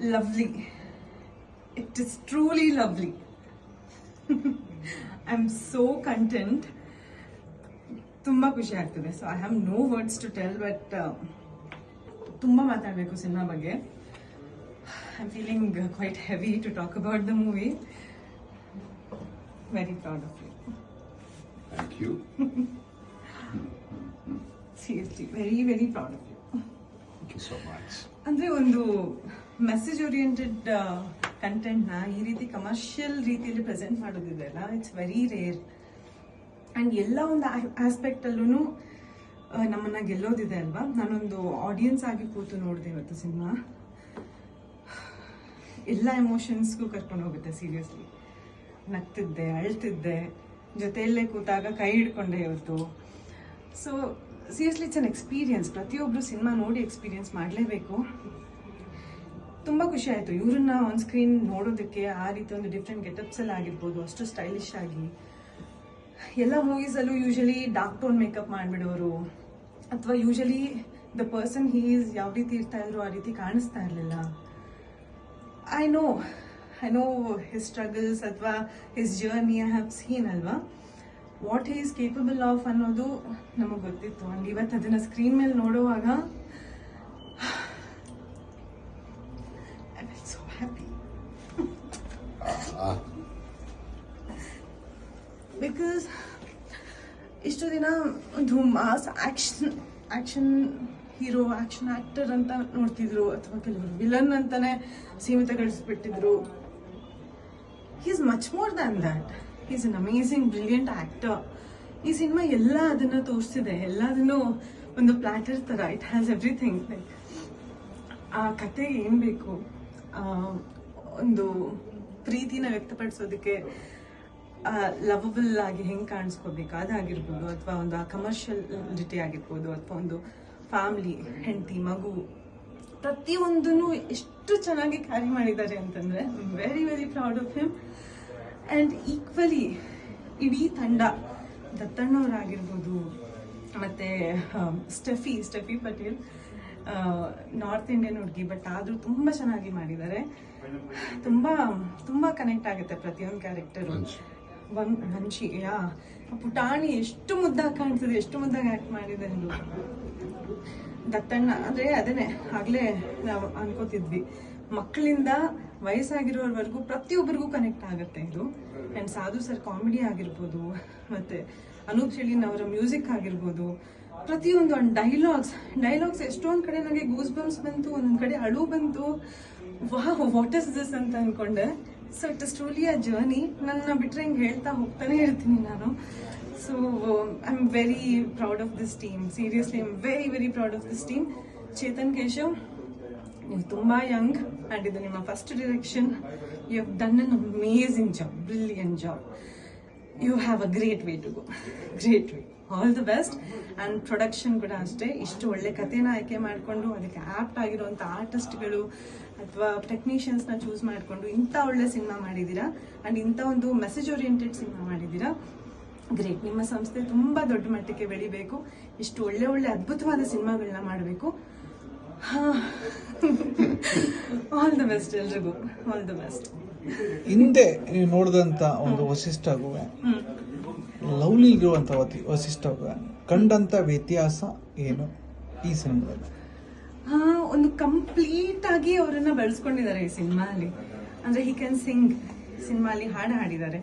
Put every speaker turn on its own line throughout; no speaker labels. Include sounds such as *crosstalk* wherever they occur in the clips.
lovely. It is truly lovely. *laughs* I'm so content. ತುಂಬ ಖುಷಿ ಆಗ್ತದೆ. So I have no words to tell but ತುಂಬ ಮಾತಾಡಬೇಕು cinema ಬಗ್ಗೆ. I am feeling quite heavy to talk about the movie very proud of you
thank you
seriously very very proud of you
thank you so much
ಅಂದ್ರೆ ಒಂದು message oriented ಕಂಟೆಂಟ್ನ ಈ ರೀತಿ commercial ರೀತಿಯಲ್ಲಿ present ಮಾಡೋದಿದೆಯಲ್ಲ it's very rare and ಎಲ್ಲ ಒಂದು aspect ಅಲ್ಲೂ ನಮ್ಮನ್ನ ಗೆಲ್ಲೋದಿದೆ ಅಲ್ವಾ? ನಾನೊಂದು ಆಡಿಯನ್ಸ್ ಆಗಿ ಕೂತು ನೋಡಿದೆ ಇವತ್ತು ಸಿನಿಮಾ. ಎಲ್ಲ ಎಮೋಷನ್ಸ್ಗೂ ಕರ್ಕೊಂಡು ಹೋಗುತ್ತೆ ಸೀರಿಯಸ್ಲಿ ನಗ್ತಿದ್ದೆ, ಅಳ್ತಿದ್ದೆ, ಜೊತೆಯಲ್ಲೇ ಕೂತಾಗ ಕೈ ಹಿಡ್ಕೊಂಡೆ ಇವತ್ತು. So seriously it's an experience ಪ್ರತಿಯೊಬ್ಬರು ಸಿನಿಮಾ ನೋಡಿ ಎಕ್ಸ್ಪೀರಿಯನ್ಸ್ ಮಾಡಲೇಬೇಕು. ತುಂಬ ಖುಷಿ ಆಯಿತು. ಇವ್ರನ್ನ ಆನ್ ಸ್ಕ್ರೀನ್ ನೋಡೋದಕ್ಕೆ ಆ ರೀತಿ ಒಂದು ಡಿಫ್ರೆಂಟ್ ಗೆಟಪ್ಸ್ ಎಲ್ಲ ಆಗಿರ್ಬೋದು, ಅಷ್ಟು ಸ್ಟೈಲಿಶ್ ಆಗಿ. ಎಲ್ಲ ಮೂವೀಸಲ್ಲೂ ಯೂಶಲಿ ಡಾರ್ಕ್ ಟೋನ್ ಮೇಕಪ್ ಮಾಡಿಬಿಡೋರು. ಅಥವಾ ಯೂಶಲಿ ದ ಪರ್ಸನ್ ಹೀಸ್ ಯಾವ ರೀತಿ ಇರ್ತಾ ಇದ್ರು ಆ ರೀತಿ ಕಾಣಿಸ್ತಾ ಇರಲಿಲ್ಲ. I know I know his struggles ಅಥವಾ his journey I have seen ಅಲ್ವಾ? ವಾಟ್ ಈಸ್ ಕೇಪಬಲ್ ಆಫ್ ಅನ್ನೋದು ನಮಗೆ ಗೊತ್ತಿತ್ತು. ಅಂಡ್ ಇವತ್ತು ಅದನ್ನ ಸ್ಕ್ರೀನ್ ಮೇಲೆ ನೋಡುವಾಗ ಇಷ್ಟು ದಿನ ಒಂದು mass action action hero action actor ಅಂತ ನೋಡ್ತಿದ್ರು ಅಥವಾ ಕೆಲವರು ವಿಲನ್ ಅಂತಾನೆ ಸೀಮಿತಗೊಳಿಸ್ಬಿಟ್ಟಿದ್ರು. Is much more than that is an amazing brilliant actor ಈ ಸಿನಿಮಾ ಎಲ್ಲ ಅದನ್ನು ತೋರಿಸಿದೆ. ಎಲ್ಲದನ್ನು ಒಂದು ಪ್ಲಾಟರ್ ಥರ ಇಟ್ ಹ್ಯಾಸ್ ಎವ್ರಿಥಿಂಗ್ ಲೈಕ್ ಆ ಕತೆಗೆ ಏನು ಬೇಕು? ಒಂದು ಪ್ರೀತಿನ ವ್ಯಕ್ತಪಡಿಸೋದಕ್ಕೆ ಲವಬಲ್ ಆಗಿ ಹೆಂಗೆ ಕಾಣಿಸ್ಕೋಬೇಕು ಅದಾಗಿರ್ಬೋದು ಅಥವಾ ಒಂದು ಕಮರ್ಷಿಯಲ್ ಕಮರ್ಷಿಯಲಿಟಿ ಆಗಿರ್ಬೋದು, ಅಥವಾ ಒಂದು ಫ್ಯಾಮಿಲಿ ಹೆಂಡತಿ, ಮಗು, ಪ್ರತಿಯೊಂದನ್ನು ಎಷ್ಟು ಚೆನ್ನಾಗಿ ಕ್ಯಾರಿ ಮಾಡಿದ್ದಾರೆ ಅಂತಂದರೆ very very proud of him and equally ಇಡೀ ತಂಡ, ದತ್ತಣ್ಣವರಾಗಿರ್ಬೋದು, ಮತ್ತು Stephy Stephy Patel north Indian ಹುಡುಗಿ ಬಟ್ ಆದರೂ ತುಂಬ ಚೆನ್ನಾಗಿ ಮಾಡಿದ್ದಾರೆ. ತುಂಬ ತುಂಬ ಕನೆಕ್ಟ್ ಆಗುತ್ತೆ ಪ್ರತಿಯೊಂದು ಕ್ಯಾರೆಕ್ಟರು
ವಂಶಿ.
ಹಂಚಿ, ಯಾ, ಪುಟಾಣಿ ಎಷ್ಟು ಮುದ್ದಾಗಿ ಕಾಣ್ತದೆ, ಎಷ್ಟು ಮುದ್ದಾಗಿ ಆಕ್ಟ್ ಮಾಡಿದೆ ಅಂದ್ರು ದತ್ತಣ್ಣ ಅಂದ್ರೆ ಅದೇನೆ, ಆಗ್ಲೇ ನಾವು ಅನ್ಕೋತಿದ್ವಿ. ಮಕ್ಕಳಿಂದ ವಯಸ್ಸಾಗಿರೋರ್ವರೆಗೂ ಪ್ರತಿಯೊಬ್ಬರಿಗೂ ಕನೆಕ್ಟ್ ಆಗುತ್ತೆ ಇದು. ಅಂಡ್ ಸಾಧು ಸರ್ ಕಾಮಿಡಿ ಆಗಿರ್ಬೋದು, ಮತ್ತೆ ಅನೂಪ್ ಶೆಳಿನ್ ಅವರ ಮ್ಯೂಸಿಕ್ ಆಗಿರ್ಬೋದು, ಪ್ರತಿಯೊಂದು ಒಂದು ಡೈಲಾಗ್ಸ್ ಡೈಲಾಗ್ಸ್ ಎಷ್ಟೊಂದು ಕಡೆ ನನಗೆ ಗೂಸ್ ಬಂಪ್ಸ್ ಬಂತು, ಒಂದೊಂದು ಕಡೆ ಅಳು ಬಂತು. ವಾಹ್ ವಾಟ್ ಇಸ್ ದಿಸ್ ಅಂತ ಅನ್ಕೊಂಡೆ. So it is truly a journey ನನ್ನ ಬಿಟ್ರೆ ಹಿಂಗೆ ಹೇಳ್ತಾ ಹೋಗ್ತಾನೆ ಇರ್ತೀನಿ ನಾನು. So I am very proud of this team seriously I am very very proud of this team Chetan Keshav ನೀವು ತುಂಬ ಯಂಗ್ ಆ್ಯಂಡ್ ಇದು ನಿಮ್ಮ first direction you have done an amazing job brilliant job you have a great way to go great way all the best and production ಕೂಡ ಅಷ್ಟೇ. ಇಷ್ಟು ಒಳ್ಳೆ ಕಥೆನ ಆಯ್ಕೆ ಮಾಡಿಕೊಂಡು, ಅದಕ್ಕೆ ಆ್ಯಪ್ಟ್ ಆಗಿರುವಂಥ ಆರ್ಟಿಸ್ಟ್ಗಳು ಅಥವಾ ಟೆಕ್ನಿಷಿಯನ್ಸ್ನ ಚೂಸ್ ಮಾಡಿಕೊಂಡು ಇಂಥ ಒಳ್ಳೆ ಸಿನಿಮಾ ಮಾಡಿದ್ದೀರಾ? ಆ್ಯಂಡ್ ಇಂಥ ಒಂದು ಮೆಸೇಜ್ ಓರಿಯೆಂಟೆಡ್ ಸಿನಿಮಾ ಮಾಡಿದ್ದೀರಾ? ಗ್ರೇಟ್ ನಿಮ್ಮ ಸಂಸ್ಥೆ ತುಂಬ ದೊಡ್ಡ ಮಟ್ಟಕ್ಕೆ ಬೆಳಿಬೇಕು. ಇಷ್ಟು ಒಳ್ಳೆ ಒಳ್ಳೆ ಅದ್ಭುತವಾದ ಸಿನಿಮಾಗಳನ್ನ ಮಾಡಬೇಕು. ಆಲ್ ದ ಬೆಸ್ಟ್ ಎಲ್ರಿಗೂ. ಆಲ್ ದ ಬೆಸ್ಟ್
ಹಿಂದೆ ನೀವು ನೋಡಿದಂಥ ಒಂದು ವಶಿಷ್ಠ
ಹ್ಮ್.
ಲವ್ಲಿ ಇರುವಂಥ ವಸಿಷ್ಠಗೂ ಕಂಡಂಥ ವ್ಯತ್ಯಾಸ ಏನು ಈ ಸಿನಿಮಾದಲ್ಲಿ?
ಒಂದು ಕಂಪ್ಲೀಟ್ ಆಗಿ ಅವರನ್ನ ಬೆಳೆಸ್ಕೊಂಡಿದ್ದಾರೆ ಈ ಸಿನಿಮಾಲಿ ಅಂದ್ರೆ ಹಿ ಕ್ಯಾನ್ ಸಿಂಗ್ ಸಿನಿಮಾಲಿ ಹಾಡು ಹಾಡಿದ್ದಾರೆ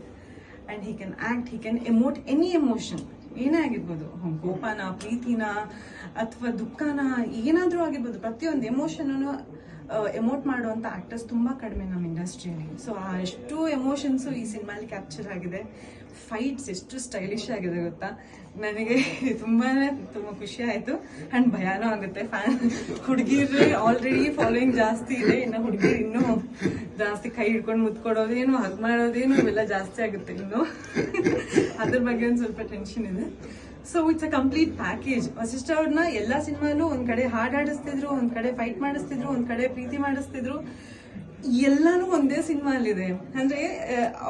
and he can act he can emote any emotion ಏನೇ ಆಗಿರ್ಬೋದು. ಕೋಪನ ಪ್ರೀತಿನ ಅಥವಾ ದುಃಖನ ಏನಾದರೂ ಆಗಿರ್ಬೋದು. ಪ್ರತಿಯೊಂದು ಎಮೋಷನ್ ಎಮೋಟ್ ಮಾಡುವಂತ ಆಕ್ಟರ್ಸ್ ತುಂಬಾ ಕಡಿಮೆ ನಮ್ಮ ಇಂಡಸ್ಟ್ರಿಯಲ್ಲಿ ಸೊ ಆ ಎಷ್ಟು ಎಮೋಷನ್ಸ್ ಈ ಸಿನಿಮಾಲಿ ಕ್ಯಾಪ್ಚರ್ ಆಗಿದೆ. ಫೈಟ್ಸ್ ಎಷ್ಟು ಸ್ಟೈಲಿಶ್ ಆಗಿದೆ ಗೊತ್ತಾ? ನನಗೆ *laughs* ತುಂಬಾನೇ ತುಂಬಾ ಖುಷಿ ಆಯ್ತು. ಅಂಡ್ ಭಯಾನೂ ಆಗುತ್ತೆ. ಫ್ಯಾನ್ ಹುಡುಗಿರ್ರೆ ಆಲ್ರೆಡಿ ಫಾಲೋಯಿಂಗ್ ಜಾಸ್ತಿ ಇದೆ. ಇನ್ನು ಹುಡುಗಿರು ಇನ್ನು ಜಾಸ್ತಿ ಕೈ ಹಿಡ್ಕೊಂಡು ಮುತ್ಕೊಡೋದೇನು ಹಗ್ ಮಾಡೋದೇನು ಇವೆಲ್ಲ ಜಾಸ್ತಿ ಆಗುತ್ತೆ ಇನ್ನು. *laughs* ಅದ್ರ ಬಗ್ಗೆ ಒಂದು ಸ್ವಲ್ಪ ಟೆನ್ಷನ್ ಇದೆ. So it's a complete package Vasishta ಅವ್ರನ್ನ ಎಲ್ಲ ಸಿನಿಮಾಲು ಒಂದ್ ಕಡೆ ಹಾಡ್ ಆಡಿಸ್ತಿದ್ರು ಒಂದ್ ಕಡೆ ಫೈಟ್ ಮಾಡಿಸ್ತಿದ್ರು ಒಂದ್ ಕಡೆ ಪ್ರೀತಿ ಮಾಡಿಸ್ತಿದ್ರು. ಎಲ್ಲಾನು ಒಂದೇ ಸಿನಿಮಾ ಅಲ್ಲಿದೆ ಅಂದ್ರೆ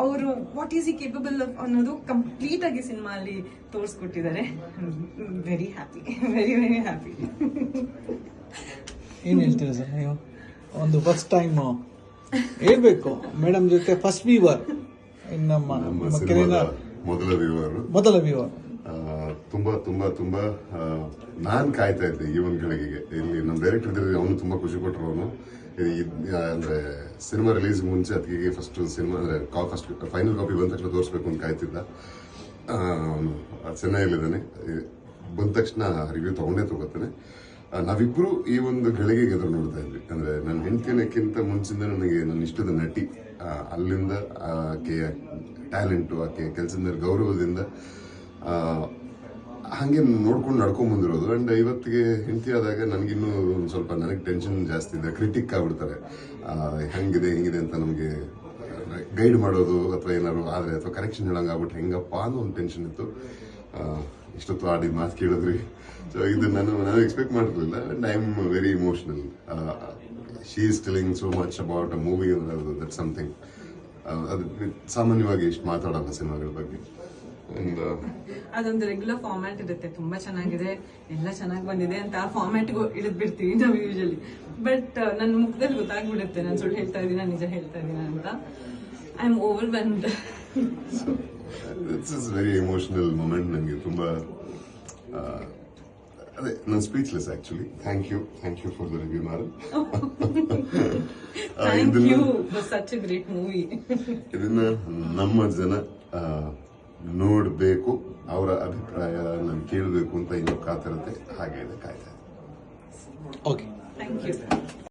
ಅವರು what is he capable of ಅನ್ನೋದು ಕಂಪ್ಲೀಟ್ ಆಗಿ ಸಿನಿಮಾ ಅಲ್ಲಿ ತೋರಿಸ್ಕೊಟ್ಟಿದ್ದಾರೆ very happy very very *laughs* happy
ಏನು ಹೇಳ್ತೀರಾ ಸರ್ ನೀವು? ಒಂದು ಫಸ್ಟ್ ಟೈಮ್ ಹೇಳ್ಬೇಕು. ಮೇಡಮ್ ಜೊತೆ ಫಸ್ಟ್ ವಿವರ್ ಇನ್ನಮ್ಮ
ನಮ್ಮ ಮೊದಲ ವಿವರ್
ಮೊದಲ ವೀವರ್
ತುಂಬಾ ತುಂಬಾ ತುಂಬಾ ನಾನು ಕಾಯ್ತಾ ಇದ್ದೆ ಈ ಒಂದು ಗಳಿಗೆಗೆ ಇಲ್ಲಿ ನಮ್ಮ ಡೈರೆಕ್ಟರ್ ಇದ್ರೆ ಅವನು ತುಂಬಾ ಖುಷಿ ಕೊಟ್ಟರು ಅವನು. ಅಂದ್ರೆ ಸಿನಿಮಾ ರಿಲೀಸ್ ಮುಂಚೆ ಅದಕ್ಕೆ ಫಸ್ಟ್ ಸಿನಿಮಾ ಅಂದ್ರೆ ಫಸ್ಟ್ ಫೈನಲ್ ಕಾಪಿ ಬಂದ ತಕ್ಷಣ ತೋರಿಸ್ಬೇಕು ಅಂತ ಕಾಯ್ತಿದ್ದ. ಅವ್ನು ಚೆನ್ನೈಯಲ್ಲಿದ್ದಾನೆ. ಬಂದ ತಕ್ಷಣ ರಿವ್ಯೂ ತೊಗೊಂಡೇ ತಗೋತಾನೆ. ನಾವಿಬ್ಬರು ಈ ಒಂದು ಗಳಿಗೆಗೆ ಎದುರು ನೋಡ್ತಾ ಇದ್ವಿ. ಅಂದ್ರೆ ನನ್ನ ಹೆಂಡತಿನಕ್ಕಿಂತ ಮುಂಚಿಂದ ನನಗೆ ನನ್ನ ಇಷ್ಟದ ನಟಿ ಅಲ್ಲಿಂದ ಆಕೆಯ ಟ್ಯಾಲೆಂಟು ಆಕೆಯ ಕೆಲಸದ ಗೌರವದಿಂದ ಹಂಗೆ ನೋಡ್ಕೊಂಡು ನಡ್ಕೊಂಡ್ ಬಂದಿರೋದು. ಅಂಡ್ ಇವತ್ತಿಗೆ ಹೆಂಡತಿ ಆದಾಗ ನನಗಿನ್ನೂ ಒಂದು ಸ್ವಲ್ಪ ನನಗೆ ಟೆನ್ಷನ್ ಜಾಸ್ತಿ ಇದೆ ಕ್ರಿಟಿಕ್ ಆಗ್ಬಿಡ್ತಾರೆ. ಹೆಂಗಿದೆ ಹೆಂಗಿದೆ ಅಂತ ನಮಗೆ ಗೈಡ್ ಮಾಡೋದು ಅಥವಾ ಏನಾದ್ರು ಆದರೆ ಅಥವಾ ಕರೆಕ್ಷನ್ ಹೇಳಂಗಾಗ್ಬಿಟ್ಟು ಹೆಂಗಪ್ಪ ಅನ್ನೋ ಒಂದು ಟೆನ್ಷನ್ ಇತ್ತು. ಇಷ್ಟೊತ್ತು ಆಡಿ ಮಾತು ಕೇಳಿದ್ರಿ. ಸೊ ಇದು ನಾನು ನಾನು ಎಕ್ಸ್ಪೆಕ್ಟ್ ಮಾಡಿರಲಿಲ್ಲ and I am very emotional she is telling so much about a movie that something ಅದು ಸಾಮಾನ್ಯವಾಗಿ ಇಷ್ಟು ಮಾತಾಡಲ್ಲ ಸಿನಿಮಾಗಳ ಬಗ್ಗೆ.
ಅದೊಂದು ರೆಗ್ಯುಲರ್ ಫಾರ್ಮ್ಯಾಟ್ ಇರುತ್ತೆ ತುಂಬಾ ಚೆನ್ನಾಗಿದೆ ಎಲ್ಲ ಚೆನ್ನಾಗಿ ಬಂದಿದೆ ಅಂತ ಆ ಫಾರ್ಮ್ಯಾಟ್ಗೂ ಇಳಿದ್ ಬಿಡ್ತೀವಿ ನಾವು ಯೂಶಲಿ ಬಟ್ ನನ್ನ ಮುಖದಲ್ಲಿ ಗೊತ್ತಾಗ್ಬಿಡುತ್ತೆ ನಾನು ಸುಳ್ಳು ಹೇಳ್ತಾ ಇದ್ದೀನ ನಿಜ ಹೇಳ್ತಾ ಇದ್ದೀನ ಅಂತ. ಐ ಆಮ್ ಓವರ್ ಬಂದ್
it's is very emotional moment ನನಗೆ ತುಂಬಾ ಅದೇ ನಾನು speechless actually thank you thank you for the review
such great movie
ಇದನ್ನ ನಮ್ಮ ಜನ ನೋಡಬೇಕು ನೋಡ್ಬೇಕು. ಅವರ ಅಭಿಪ್ರಾಯ ನಾನು ಕೇಳಬೇಕು ಅಂತ ಇನ್ನೂ ಕಾತರತೆ ಹಾಗೆ ಇದೆ ಕಾಯ್ತಾ ಇದೆ.
Okay
thank you